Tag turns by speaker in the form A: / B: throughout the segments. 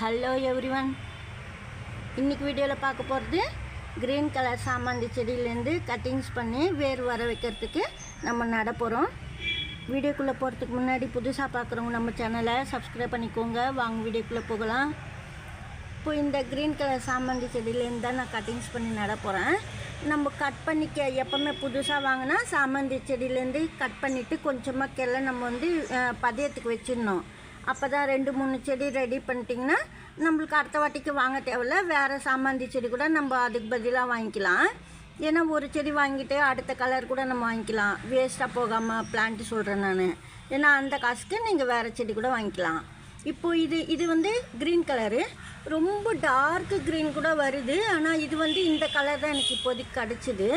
A: Hello everyone இன்னைக்கு வீடியோவில் பார்க்க போகிறது க்ரீன் கலர் சாமந்தி செடியிலேருந்து கட்டிங்ஸ் பண்ணி வேர் வர வைக்கிறதுக்கு நம்ம நட போகிறோம் வீடியோக்குள்ளே போகிறதுக்கு முன்னாடி புதுசாக பார்க்குறவங்க நம்ம சேனலை சப்ஸ்கிரைப் பண்ணிக்கோங்க. வாங்க வீடியோக்குள்ளே போகலாம். இப்போ இந்த க்ரீன் கலர் சாமந்தி செடியிலேருந்து தான் நான் கட்டிங்ஸ் பண்ணி நட போகிறேன் நம்ம கட் பண்ணிக்க எப்போவுமே புதுசாக வாங்கினா சாமந்தி செடியிலேருந்து கட் பண்ணிவிட்டு கொஞ்சமாக கெல்ல நம்ம வந்து பதியத்துக்கு வச்சிடணும். அப்போ தான் ரெண்டு மூணு செடி ரெடி பண்ணிட்டிங்கன்னா நம்மளுக்கு அடுத்த வாட்டிக்கு வாங்க தேவையில்ல. வேறு சாமந்தி செடி கூட நம்ம அதுக்கு பதிலாக வாங்கிக்கலாம். ஏன்னா ஒரு செடி வாங்கிட்டு அடுத்த கலர் கூட நம்ம வாங்கிக்கலாம். வேஸ்ட்டாக போகாமல் பிளான்ட்டு சொல்கிறேன் நான். ஏன்னா அந்த காசுக்கு நீங்கள் வேறு செடி கூட வாங்கிக்கலாம். இப்போ இது இது வந்து க்ரீன் கலரு ரொம்ப டார்க்கு க்ரீன் கூட வருது. ஆனால் இது வந்து இந்த கலர் தான் எனக்கு இப்போதைக்கு கிடச்சிது.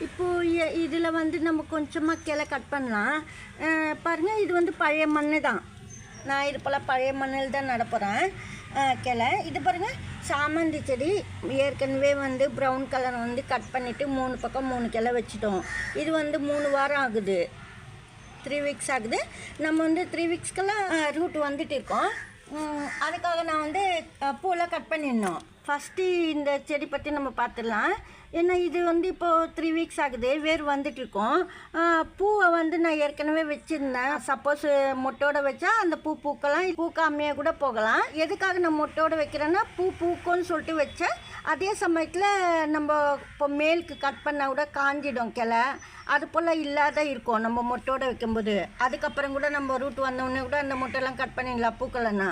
A: இப்போது இதில் வந்து நம்ம கொஞ்சமாக கிளை கட் பண்ணலாம். பாருங்கள் பாருங்க இது வந்து பழைய மண் தான். நான் இது போல் பழைய மண்ணில் தான் நடப்புகிறேன் கிளை இது பாருங்கள் சாமந்தி செடி. ஏற்கனவே வந்து ப்ரௌன் கலர் வந்து கட் பண்ணிவிட்டு மூணு பக்கம் மூணு கிளை வச்சுட்டோம். இது வந்து மூணு வாரம் ஆகுது. த்ரீ வீக்ஸ் ஆகுது. நம்ம வந்து த்ரீ வீக்ஸ்க்கெல்லாம் ரூட் வந்துட்டு இருக்கோம். அதுக்காக நான் வந்து அஹ், கட் பண்ணிடணும். ஃபஸ்ட்டு இந்த செடி பற்றி நம்ம பார்த்துடலாம். ஏன்னா இது வந்து இப்போது த்ரீ வீக்ஸ் ஆகுது வேர் வந்துட்டுருக்கோம். பூவை வந்து நான் ஏற்கனவே வச்சுருந்தேன். சப்போஸ் மொட்டோட வச்சா அந்த பூ பூக்கலாம் பூக்காமையே கூட போகலாம். எதுக்காக நான் மொட்டோட வைக்கிறேன்னா பூ பூக்கும்னு சொல்லிட்டு வச்சேன் அதே சமயத்தில் நம்ம இப்போ மேலுக்கு கட் பண்ணால் கூட காஞ்சிடும் கிளை. அது போல் இல்லாத இருக்கும் நம்ம மொட்டோட வைக்கும்போது. அதுக்கப்புறம் கூட நம்ம ரூட் வந்தோடனே கூட அந்த மொட்டைலாம் கட் பண்ணிடலாம் பூக்கலைன்னா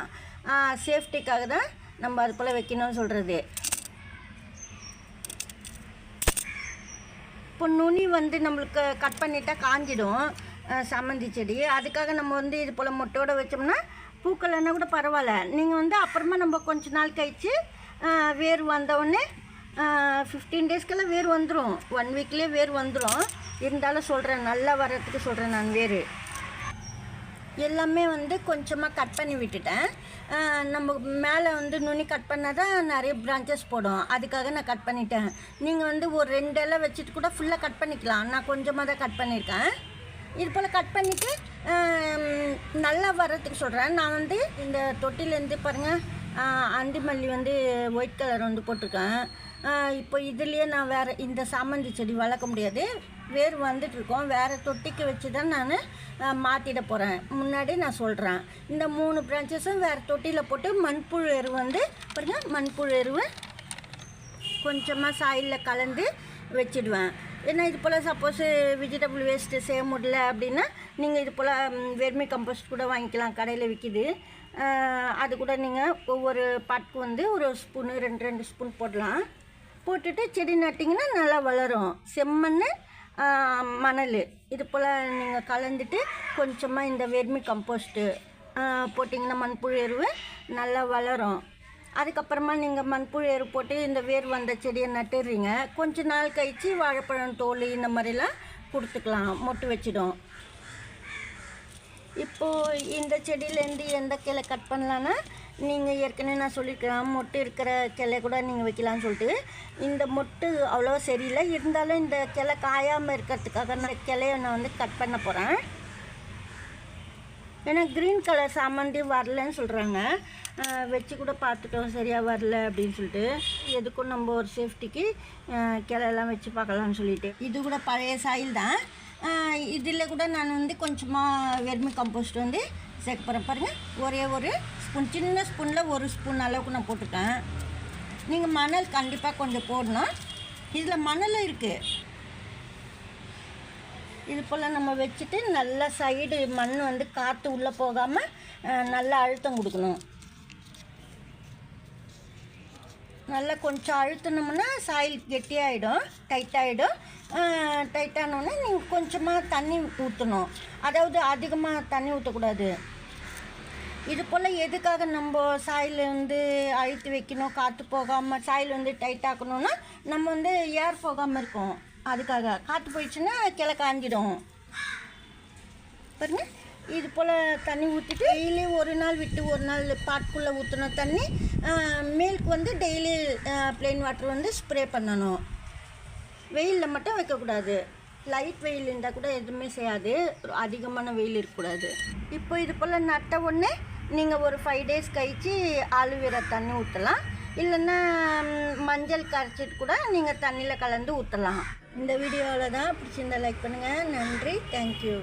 A: சேஃப்டிக்காக தான் நம்ம அது போல் வைக்கணும்னு சொல்கிறது இப்போ நுனி வந்து நம்மளுக்கு கட் பண்ணிட்டா காஞ்சிடும். சம்மந்தி செடி. அதுக்காக நம்ம வந்து இது போல் மொட்டோட வச்சோம்னா பூக்கள்னா கூட பரவாயில்ல. நீங்கள் வந்து அப்புறமா நம்ம கொஞ்ச நாள் கழித்து வேர் வந்தவுடனே ஃபிஃப்டீன் டேஸ்க்கெல்லாம் வேர் வந்துடும் ஒன் வீக்லேயே வேர் வந்துடும் இருந்தாலும் சொல்கிறேன் நல்லா வர்றதுக்கு சொல்கிறேன் நான் வேர். எல்லாமே வந்து கொஞ்சமாக கட் பண்ணி விட்டுட்டேன். நம்ம மேலே வந்து நுனி கட் பண்ணால் தான் நிறைய பிரான்ச்சஸ் போடும் அதுக்காக நான் கட் பண்ணிட்டேன். நீங்கள் வந்து ஒரு ரெண்டு இலை வச்சுட்டு கூட ஃபுல்லாக கட் பண்ணிக்கலாம். நான் கொஞ்சமாக தான் கட் பண்ணியிருக்கேன் இது போல் கட் பண்ணிவிட்டு நல்லா வர்றதுக்கு சொல்கிறேன் நான் வந்து இந்த தொட்டிலேருந்து பாருங்கள் அந்திமல்லி வந்து ஒயிட் கலர் வந்து போட்டிருக்கேன். இப்போ இதுலேயே நான் வேறு இந்த சாமந்தி செடி வளர்க்க முடியாது. வேர் வந்துட்டுருக்கோம். வேறு தொட்டிக்கு வச்சு தான் நான் மாற்றிட போகிறேன் முன்னாடி நான் சொல்கிறேன் இந்த மூணு பிரான்ச்சஸும் வேறு தொட்டியில் போட்டு மண்புழு எரு வந்து பாருங்க மண்புழு எருவு கொஞ்சமாக சாயிலில் கலந்து வச்சிடுவேன். ஏன்னா இது போல் சப்போஸ் வெஜிடபிள் வேஸ்ட்டு செய்ய முடியல அப்படின்னா நீங்கள் இது போல் வெர்மி கம்போஸ்ட் கூட வாங்கிக்கலாம். கடையில் விற்கிது அது கூட நீங்கள் ஒவ்வொரு பாட்டுக்கு வந்து ஒரு ஸ்பூனு ரெண்டு ரெண்டு ஸ்பூன் போடலாம். போட்டுட்டு செடி நட்டிங்கன்னா நல்லா வளரும். செம்மண் மணல். இது போல் நீங்கள் கலந்துட்டு கொஞ்சமாக இந்த வெர்மி கம்போஸ்ட்டு போட்டிங்கன்னா மண்புழு எருவு நல்லா வளரும். அதுக்கப்புறமா நீங்கள் மண்புழு எரு போட்டு இந்த வேர் வந்த செடியை நட்டுடுறீங்க கொஞ்ச நாள் கழித்து வாழைப்பழம் தோல் இந்த மாதிரிலாம் கொடுத்துக்கலாம். மொட்டு வச்சிடும். இப்போது இந்த செடியிலேருந்து எந்த கீழே கட் பண்ணலான்னா நீங்கள் ஏற்கனவே நான் சொல்லியிருக்கிறேன் மொட்டு இருக்கிற கிளை கூட நீங்கள் வைக்கலாம்னு சொல்லிட்டு. இந்த மொட்டு அவ்வளோவா சரியில்லை. இருந்தாலும் இந்த கிளை காயாமல் இருக்கிறதுக்காக நான் கிளையை நான் வந்து கட் பண்ண போகிறேன் ஏன்னா க்ரீன் கலர் சாமந்தி வரலன்னு சொல்கிறாங்க வச்சு கூட பார்த்துட்டோம். சரியாக வரல அப்படின்னு சொல்லிட்டு. எதுக்கும் நம்ம ஒரு சேஃப்டிக்கு கிளையெல்லாம் வச்சு பார்க்கலாம்னு சொல்லிட்டு. இது கூட பழைய சாயில் தான். இதில் கூட நான் வந்து கொஞ்சமாக வெர்மி கம்போஸ்ட் வந்து சேர்க்க போகிறேன் பாருங்கள் ஒரே ஒரு ஸ்பூன் சின்ன ஸ்பூனில் ஒரு ஸ்பூன் அளவுக்கு நான் போட்டுட்டேன். நீங்கள் மணல் கண்டிப்பாக கொஞ்சம் போடணும். இதில் மணல் இருக்குது இது போல் நம்ம வச்சுட்டு நல்லா சைடு மண் வந்து காற்று உள்ளே போகாமல் நல்லா அழுத்தம் கொடுக்கணும். நல்லா கொஞ்சம் அழுத்தினோம்னா சாயில் கெட்டியாயிடும் டைட்டாகிடும் டைட்டானோடனே நீங்கள் கொஞ்சமாக தண்ணி ஊற்றணும் அதாவது அதிகமாக தண்ணி ஊற்றக்கூடாது இது போல் எதுக்காக நம்ம சாயில் வந்து அழுத்து வைக்கணும் காற்று போகாமல் சாயில் வந்து டைட் ஆக்கணும்னா நம்ம வந்து ஏர் போகாமல் இருக்கும். அதுக்காக காற்று போயிடுச்சுன்னா கிளை காஞ்சிடும். பாருங்க. இது போல் தண்ணி ஊற்றிட்டு டெய்லி ஒரு நாள் விட்டு ஒரு நாள் பாட்டுக்குள்ளே ஊற்றின தண்ணி மேலுக்கு வந்து டெய்லி ப்ளெயின் வாட்டர் வந்து ஸ்ப்ரே பண்ணணும். வெயிலில் மட்டும் வைக்கக்கூடாது. லைட் வெயில் இருந்தால் கூட எதுவுமே செய்யாது. அதிகமான வெயில் இருக்கக்கூடாது. இப்போ இது போல் நட்ட உடனே நீங்கள் ஒரு ஃபைவ் டேஸ் கழித்து ஆலுவேரா தண்ணி ஊற்றலாம் இல்லைன்னா மஞ்சள் கரைச்சிட்டு கூட நீங்கள் தண்ணியில் கலந்து ஊற்றலாம் இந்த வீடியோவில் தான் பிடிச்சிருந்தா லைக் பண்ணுங்கள் நன்றி. தேங்க்யூ